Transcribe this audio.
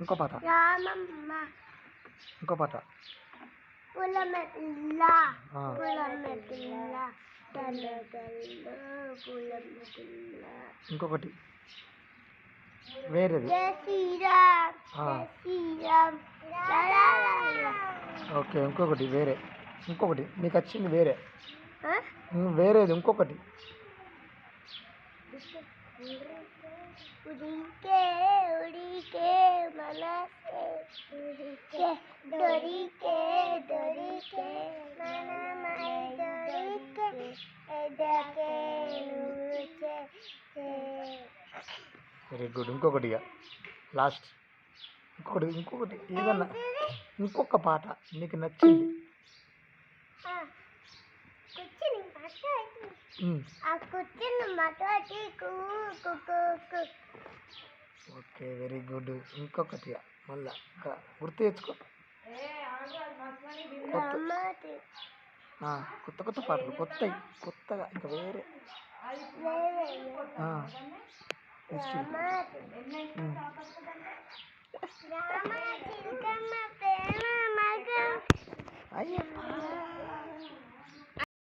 ఇంకో పాట. ఇంకో పాట. పులమెల్ల ఆ. పులమెల్ల తనగల్లో ఇంకొకటి. వేరేది. జయ శ్రీరామ్ ఆ. జయ శ్రీరామ్. లా లా లా లా. ఓకే ఇంకొకటి వేరే ఇంకొకటి నీకు వచ్చింది వేరే ఆ? ఉమ్, వేరేది ఇంకొకటి ఉడికే ఉడికే మనసే ఉడికే దొరికే దొరికే మనమై దొరికే ఎదకే నువ్వు వెరీ గుడ్ ఇంకొకటి ఇక లాస్ట్ ఇంకొకటి ఇంకొకటి ఏదన్నా ఇంకొక పాట నీకు నచ్చింది కూర్చుని ఓకే వెరీ గుడ్. ఇంకొకటి ఇక మళ్ళా ఇంకా గుర్తు తెచ్చుకో. కొత్త. కొత్త కొత్త పాటలు కొత్తవి కొత్తగా ఇంకా వేరే. వేరే.